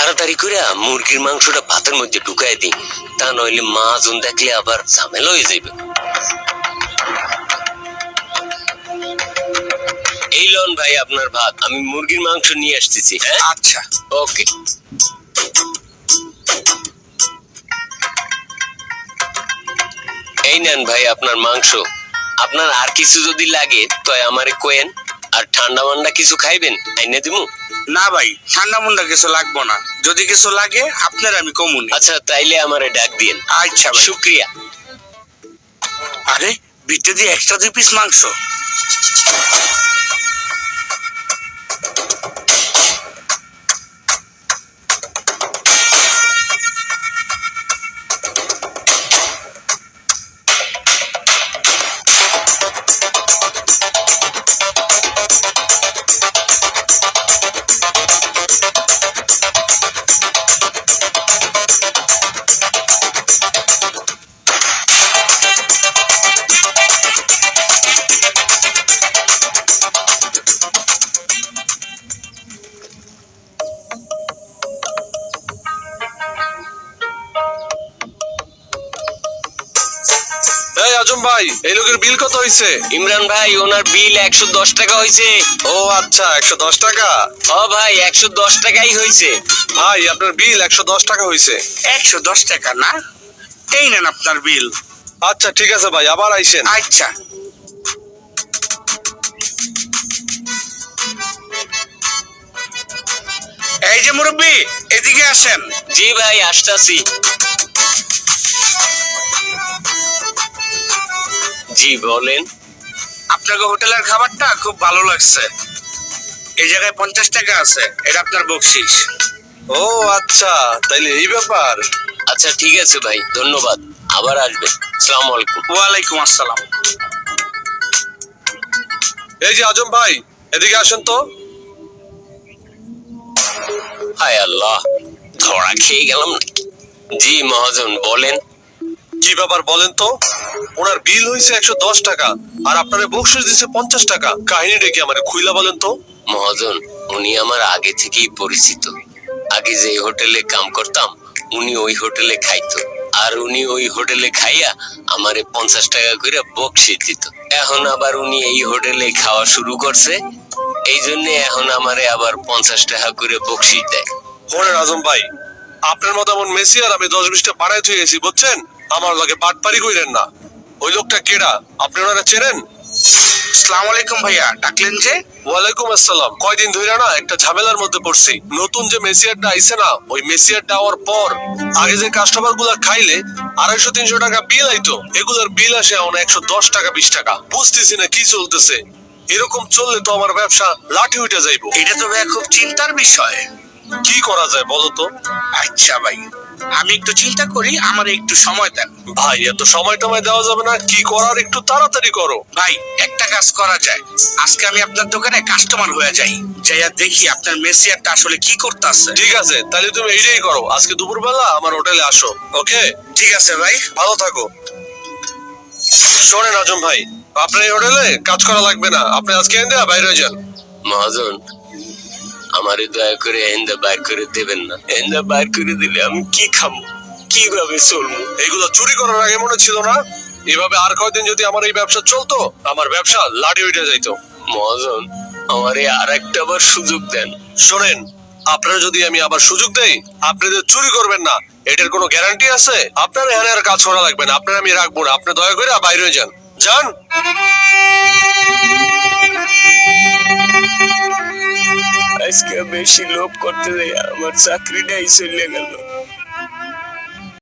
তাড়াতাড়ি করে মুরগির মাংসটা ভাতের মধ্যে ঢুকাই দিই। তা নইলে মাজন দেখলে আবার ঝামেলা হয়ে যাবে এই লন ভাই আপনার ভাত। আমি মুরগির মাংস নিয়ে আসতেছি হ্যাঁ? আচ্ছা। ওকে। এই নেন ভাই আপনার মাংস। আপনার আর কিছু যদি লাগে তো আমারে কোয়েন। আর ঠান্ডা মান্ডা কিছু খাইবেন? আইনে দিমু? না ভাই ঠান্ডা মুন্ডা কিছু লাগবো না। যদি কিছু লাগে আপনার আমি কমুন। আচ্ছা তাইলে আমারে ডাক দিন আচ্ছা ভাই। শুক্রিয়া। আরে বিটে দিয়ে এক্সট্রা দুই পিস মাংস? এই আজম ভাই এই লোকের বিল কত হইছে? ইমরান ভাই ওনার বিল একশো দশ টাকা হয়েছে ও আচ্ছা একশো দশ টাকা? ও ভাই একশো দশ টাকাই হয়েছে ভাই আপনার বিল একশো দশ টাকা হইছে। একশো দশ টাকা না? এই নেন আপনার বিল। আচ্ছা ঠিক আছে ভাই আবার আইসেন। আচ্ছা। এই যে মুরব্বী এদিকে আসেন। জি ভাই আসতাছি। জি বলেন। আপনাকে হোটেলের খাবারটা খুব ভালো লাগছে। এই জায়গায় পঞ্চাশ টাকা আছে এটা আপনার বকশিস। ও আচ্ছা তাইলে এই ব্যাপার। আচ্ছা ঠিক আছে ভাই ধন্যবাদ। আবার আসবেন সালাম আলাইকুম। ওয়ালাইকুম আসসালাম। এই যে আজম ভাই এদিকে আসেন তো। হায় আল্লাহ ধরা খেয়ে গেলাম নাকি? জি মহাজন বলেন। কি ব্যাপার বলেন তো ওনার বিল হইছে একশো দশ টাকা আর আপনার বকশিস দিছে পঞ্চাশ টাকা। কাহিনীটা কি আমার খুইলা বলেন তো। মহাজন উনি আমার আগে থেকেই পরিচিত। আগে যে হোটেলে কাম করতাম উনি ওই হোটেলে খাইতো। আর উনি ওই হোটেলে খাইয়া আমারে পঞ্চাশ টাকা করে বকশিস দিত। এখন আবার উনি এই হোটেলে খাওয়া শুরু করছে এই জন্য এখন আমারে আবার পঞ্চাশ টাকা করে বকশিস দেয়। শোনেন আজম ভাই আপনার মতো এমন মেসি আর আমি দশ বিশটা বাড়াই থুয়ে গেছি বুঝছেন? আমার লগে বাটপারি কইরেন না। ওই লোকটা কেডা? আপনি ওনারা চেনেন? আসসালামু আলাইকুম ভাইয়া ডাকলেন যে? ওয়ালাইকুম আসসালাম। কয়দিন ধরে না একটা ঝামেলার মধ্যে পড়ছি। নতুন যে মেসিয়ারটা আইছে না ওই মেসিয়ারটা আওয়ার পর আগে যে কাস্টমারগুলা খাইলে আড়াইশো তিনশো টাকা বিল আইতো এগুলোর বিল আসে এখন একশো দশ টাকা বিশ টাকা। বুঝতেছি না কি চলতেছে। এরকম চললে তো আমার ব্যবসা লাঠি উঠে যাইবো। এটা তো ভাইয়া খুব চিন্তার বিষয়। কি করা যায় বলো তো? আচ্ছা ভাই। আমি একটু চিন্তা করি আমার একটু সময় দেন। ভাই এত সময় টময় দেওয়া যাবে না। কি করার একটু তাড়াতাড়ি করো। ভাই একটা কাজ করা যায়। আজকে আমি আপনার দোকানে কাস্টমার হয়ে যাই। যাইয়া দেখি আপনার মেসিয়ারটা আসলে কি করতেছে। ঠিক আছে তাহলে তুমি এইটাই করো। আজকে দুপুরবেলা আমার হোটেলে আসো ওকে? ঠিক আছে ভাই। ভালো থাকো। শোনেন আজম ভাই আপনার এই হোটেলে কাজ করা লাগবে না। আপনি আজকে এনে বাইরে যান। মহাজন আমারে দয়া করে এন্দা বাইর করে দেবেন না। এন্দা বাইর করে দিলে আমি কি খাব কীভাবে চলবো এগুলো চুরি করার আগে মনে ছিল না? এভাবে আর কয়দিন যদি আমার এই ব্যবসা চলতো আমার ব্যবসা লাড়ি উঠে যাইতো। মহাজন আমার এই আর একটা আবার সুযোগ দেন। শোনেন আপনারা যদি আমি আবার সুযোগ দেই আপনাদের চুরি করবেন না এটার কোনো গ্যারান্টি আছে? আপনার এখানে আর কাজ করা লাগবে না আপনার আমি রাখব না আপনি দয়া করে বাইরে যান। যান। বেশি লোভ করতে যাই আমার চাকরিটাই চলে গেল।